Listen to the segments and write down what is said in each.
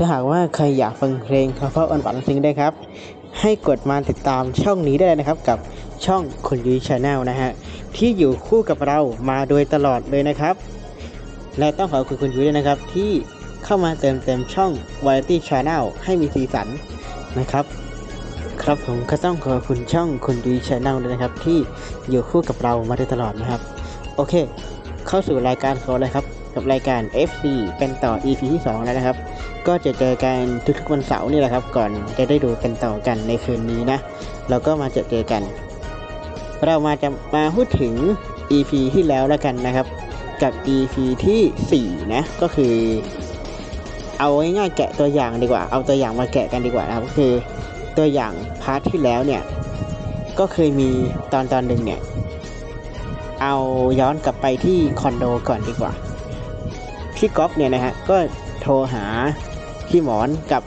ถ้าหากว่าใครอยากฟังเพลงเพราะๆอ่อนหวานซึ้งได้ครับ ให้กดมาติดตามช่องนี้ได้เลยนะครับ กับช่องคุณยุ้ยชาแนลนะฮะที่อยู่คู่กับเรามาโดยตลอดเลยนะครับ และต้องขอบคุณคุณยุ้ยด้วยนะครับที่เข้ามาเติมเต็มช่อง Variety Channel ให้มีสีสันนะครับ ครับผมก็ต้องขอบคุณช่องคุณยุ้ยชาแนลด้วยนะครับ ที่อยู่คู่กับเรามาโดยตลอดนะครับ โอเค เข้าสู่รายการของเราเลยครับ กับรายการ FC เป็นต่อ EP ที่ 2 แล้วนะครับ ก็จะเจอกันทุกๆวันเสาร์นี่แหละครับ ก่อนจะได้ดูกันต่อกันในคืนนี้นะ เราก็มาเจอเจอกัน เรามาจะมาพูดถึง EP ที่แล้วแล้วกันนะครับ กับ EP ที่ 4 นะ ก็คือ เอาง่ายๆแกะตัวอย่างดีกว่า เอาตัวอย่างมาแกะกันดีกว่านะครับก็คือตัวอย่างพาร์ทที่แล้วเนี่ย ก็เคยมีตอนตอนหนึ่งเนี่ยเอาย้อนกลับไปที่คอนโดก่อนดีกว่า พี่ก๊อฟเนี่ยนะฮะก็โทรหาพี่หมอนกับ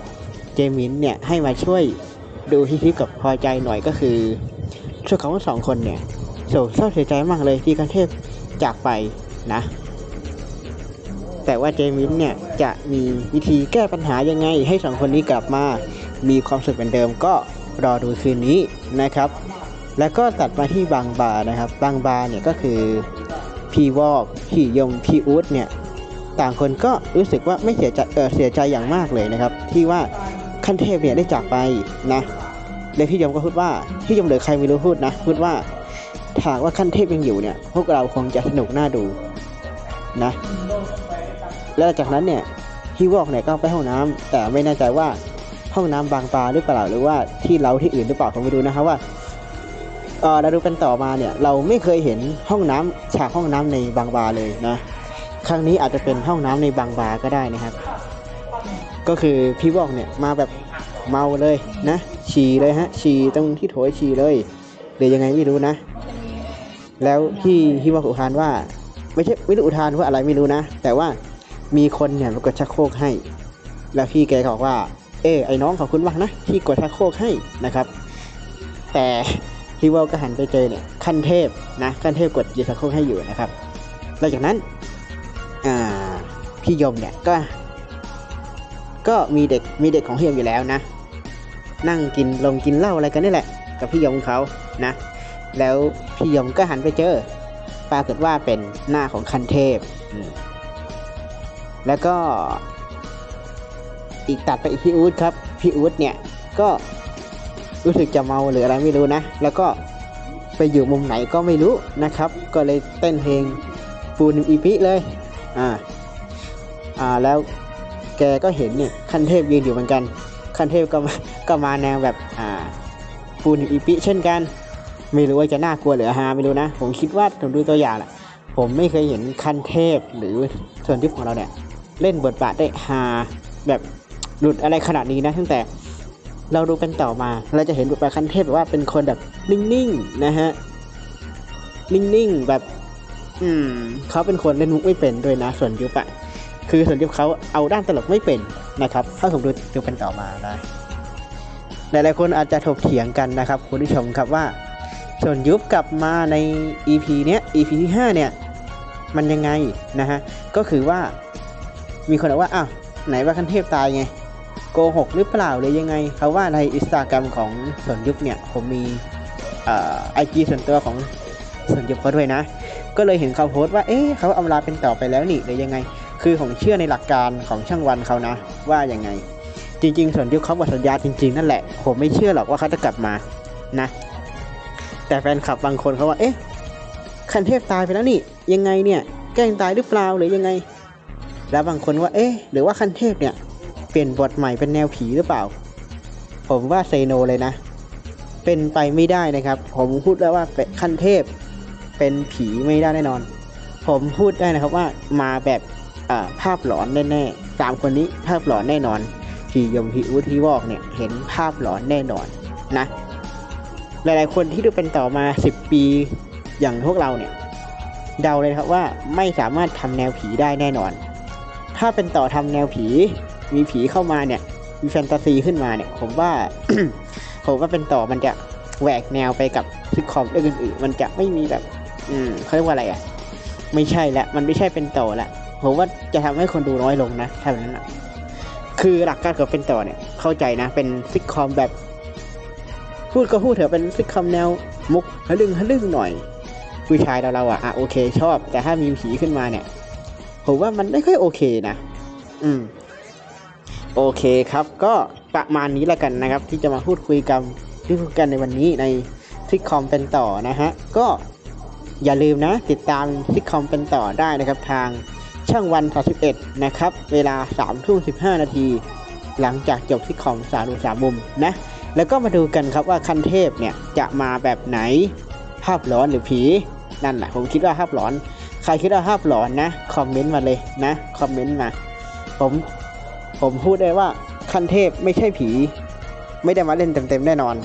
เจมินเนี่ยให้มาช่วยดูที่ทิพย์กับพอใจหน่อยก็คือช่วยเขาทั้งสองคนเนี่ยโศกเศร้าเสียใจมากเลยที่กันเทพจากไปนะ แต่ว่าเจมินเนี่ยจะมีวิธีแก้ปัญหายังไง ให้สองคนนี้กลับมามีความสุขเหมือนเดิมก็รอดูคืนนี้นะครับ แล้วก็ตัดมาที่บางบานะครับ บางบาเนี่ยก็คือพี่วอกพี่ยมพี่อู๊ดเนี่ย ต่างคนก็รู้สึกว่าไม่เสียใจเออเสียใจอย่างมากเลยนะครับ ที่ว่าขั้นเทพเนี่ยได้จากไปนะแล้วพี่ยมก็พูดว่าพี่ยมหรือใครไม่รู้พูดนะพูดว่าถ้ากว่าขั้นเทพยังอยู่เนี่ย พวกเราคงจะสนุกน่าดูนะ แล้วจากนั้นเนี่ยพี่วอกเนี่ยก็ไปห้องน้ำแต่ไม่แน่ใจว่าห้องน้ำบางปลาหรือเปล่าหรือว่าที่เราที่อื่นหรือเปล่าผมไม่รู้นะครับว่าเออเราดูกันต่อมาเนี่ย เราไม่เคยเห็นห้องน้ำฉากห้องน้ำในบางบาเลยนะ ครั้งนี้อาจจะเป็นห้องน้ำในบางบาร์ก็ได้นะครับ ก็คือพี่วอกเนี่ยมาแบบเมาเลยนะ ฉี่เลยฮะ ฉี่ตรงที่โถยฉี่เลยหรือยังไงไม่รู้นะ แล้วพี่พี่วอกอุทานว่า ไม่ใช่ไม่รู้อุทานว่าอะไรไม่รู้นะ แต่ว่ามีคนเนี่ยมากดชักโครกให้ แล้วพี่แกบอกว่า เออไอ้น้องขอบคุณมากนะที่กดชักโครกให้นะครับ แต่พี่วอกก็หันไปเจอเนี่ยขั้นเทพนะขั้นเทพกดยีชักโครกให้อยู่นะครับหลังจากนั้น พี่ยมเนี่ยก็ ก็มีเด็กมีเด็กของพี่ยมอยู่แล้วนะ นั่งกินลงกินเหล้าอะไรกันนี่แหละ กับพี่ยมเขานะ แล้วพี่ยมก็หันไปเจอ ปรากฏว่าเป็นหน้าของคันเทพ แล้วก็ อีกตัดไปอีกพี่อู๊ดครับ พี่อู๊ดเนี่ยก็รู้สึกจะเมาหรืออะไรไม่รู้นะ แล้วก็ไปอยู่มุมไหนก็ไม่รู้นะครับ ก็เลยเต้นเพลงปูนอีปิเลย อ่าอ่าแล้วแกก็เห็นเนี่ยขั้นเทพยืนอยู่เหมือนกัน ขั้นเทพก็มาก็มาแนวแบบอ่าปูนอีปิเช่นกัน ไม่รู้ว่าจะน่ากลัวหรือฮาไม่รู้นะ ผมคิดว่าผมดูตัวอย่างแหละผมไม่เคยเห็นขั้นเทพหรือส่วนที่ของเราเนี่ยเล่นบทบาทได้ฮาแบบหลุดอะไรขนาดนี้นะตั้งแต่เราดูกันต่อมาเราจะเห็นบทบาทขั้นเทพแบบว่าเป็นคนแบบนิ่งๆนะฮะนิ่งๆแบบ อืมเขาเป็นคนเล่นมุกไม่เป็นด้วยนะส่วนยุบอะคือส่วนยุบเขาเอาด้านตลกไม่เป็นนะครับถ้าผมดูดูกันต่อมานะหลายๆคนอาจจะถกเถียงกันนะครับ คุณผู้ชมครับว่า ส่วนยุบกลับมาใน EP เนี้ย EP ที่ 5 เนี่ย มันยังไงนะฮะก็คือว่ามีคนบอกว่าอ้าวไหนว่าคันเทพตายไงโกหกหรือเปล่าหรือยังไงเขาว่าในอินสตาแกรมของส่วนยุบเนี่ยผมมีเอ่อไอจีส่วนตัวของส่วนยุบเขาด้วยนะ ก็เลยเห็นเขาโพสต์ว่า เอ๊ะเขาอำลาเป็นต่อไปแล้วนี่หรือยังไง คือผมเชื่อในหลักการของช่างวันเขานะ ว่ายังไง จริง ๆ ส่วนยุคเขาหมดสัญญาจริง ๆ นั่นแหละ ผมไม่เชื่อหรอกว่าเขาจะกลับมา นะ แต่แฟนคลับบางคนเขาว่า เอ๊ะ คันเทพตายไปแล้วนี่ ยังไงเนี่ย แกล้งตายหรือเปล่าหรือยังไง แล้วบางคนว่า เอ๊ะ หรือว่าคันเทพเนี่ย เปลี่ยนบทใหม่เป็นแนวผีหรือเปล่า ผมว่าเซโนเลยนะ เป็นไปไม่ได้นะครับ ผมพูดแล้วว่าคันเทพ เป็นผีไม่ได้แน่นอน ผมพูดได้นะครับว่ามาแบบภาพหลอนแน่ๆสามคนนี้ภาพหลอนแน่นอนพี่ยมพี่อูดพี่วอกเนี่ยเห็นภาพหลอนแน่นอนนะหลายๆคนที่ดูเป็นต่อมา 10 ปีอย่างพวกเราเนี่ย เดาเลยครับว่าไม่สามารถทำแนวผีได้แน่นอน ถ้าเป็นต่อทำแนวผี มีผีเข้ามาเนี่ย มีแฟนตาซีขึ้นมาเนี่ย ผมว่า ผมว่าเป็นต่อมันจะแหวกแนวไปกับซิทคอมเรื่องอื่นๆมันจะไม่มีแบบ อืมเขาเรียกว่าอะไรอะ ไม่ใช่ละมันไม่ใช่เป็นต่อละผมว่าจะทำให้คนดูน้อยลงนะถ้าแบบนั้นอะคือหลักการของเป็นต่อเนี่ย เข้าใจนะ เป็นซิทคอมแบบ พูดก็พูดเถอะเป็นซิทคอมแนว มุกฮะลึ่งฮะลึ่งหน่อยผู้ชายเราเราอะอะโอเค ชอบ แต่ถ้ามีผีขึ้นมาเนี่ยผมว่ามันไม่ค่อยโอเคนะ อืม โอเคครับ ก็ประมาณนี้ล้วกันนะครับ ที่จะมาพูดคุยกันที่พูดกันในวันนี้ในซิทคอมเป็นต่อนะฮะ ก็ อย่าลืมนะติดตามซิทคอมเป็นต่อได้นะครับทางช่างวัน 31 นะครับ เวลา3ทุ่ม15 นาที หลังจากจบซิทคอมสารุสามุมนะ แล้วก็มาดูกันครับว่าคันเทพเนี่ยจะมาแบบไหนภาพหลอนหรือผี นั่นแหละผมคิดว่าภาพหลอน ใครคิดว่าภาพหลอนนะคอมเมนต์มาเลยนะคอมเมนต์มา ผมผมพูดได้ว่าคันเทพไม่ใช่ผี ไม่ได้มาเล่นเต็มๆแน่นอน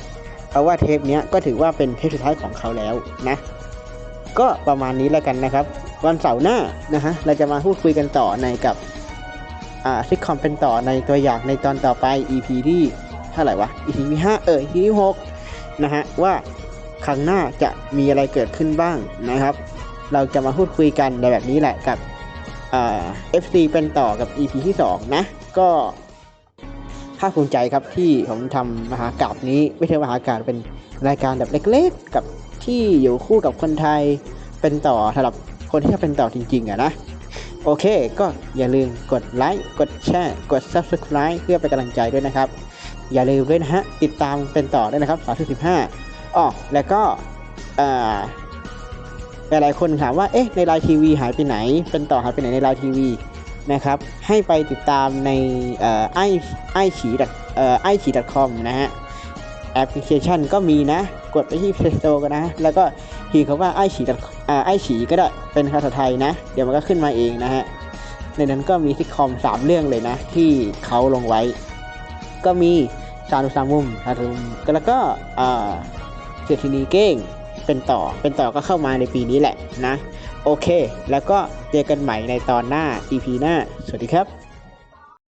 เพราะว่าเทปเนี้ยก็ถือว่าเป็นเทปสุดท้ายของเขาแล้วนะ ก็ประมาณนี้แล้วกันนะครับ วันเสาร์หน้านะฮะเราจะมาพูดคุยกันต่อในกับอ่าซิทคอมเป็นต่อในตัวอย่างในตอนต่อไป EP ที่เท่าไหร่วะ EP ที่ห้าเออ EP ที่หกนะฮะว่าครั้งหน้าจะมีอะไรเกิดขึ้นบ้างนะครับ เราจะมาพูดคุยกันในแบบนี้แหละกับอ่า FC เป็นต่อกับ EP ที่สองนะก็ภาคภูมิใจครับที่ผมทำมหากาบนี้ ไม่ใช่มหากาบเป็นรายการแบบเล็กๆ กับ ที่อยู่คู่กับคนไทยเป็นต่อสำหรับคนที่ชอบเป็นต่อจริงๆอะนะ โอเค ก็อย่าลืมกดไลค์กดแชร์กด Subscribe เพื่อเป็นกำลังใจด้วยนะครับ อย่าลืมด้วยนะฮะ ติดตามเป็นต่อด้วยนะครับ 35อ๋อแล้วก็อ่าหลายๆคนถามว่า เอ๊ะ ในไลน์ทีวีหายไปไหน เป็นต่อหายไปไหนในไลน์ทีวีนะครับ ให้ไปติดตามในเอ่อไอไอฉีดอ่อไอฉีด .com นะฮะ แอปพลิเคชันก็มีนะ กดไปที่ Play Store ก็นนะ แล้วก็ทีคำว่าไอฉีอ่าไอฉีก็ได้เป็นภาษาไทยนะ เดี๋ยวมันก็ขึ้นมาเองนะฮะ ในนั้นก็มีซิทคอมสามเรื่องเลยนะ ที่เขาลงไว้ ก็มีสารุสามมุมสารุมแล้วก็เศรษฐินีเก้งเป็นต่อเป็นต่อก็เข้ามาในปีนี้แหละนะ โอเค แล้วก็เจอกันใหม่ในตอนหน้า EP หน้า สวัสดีครับ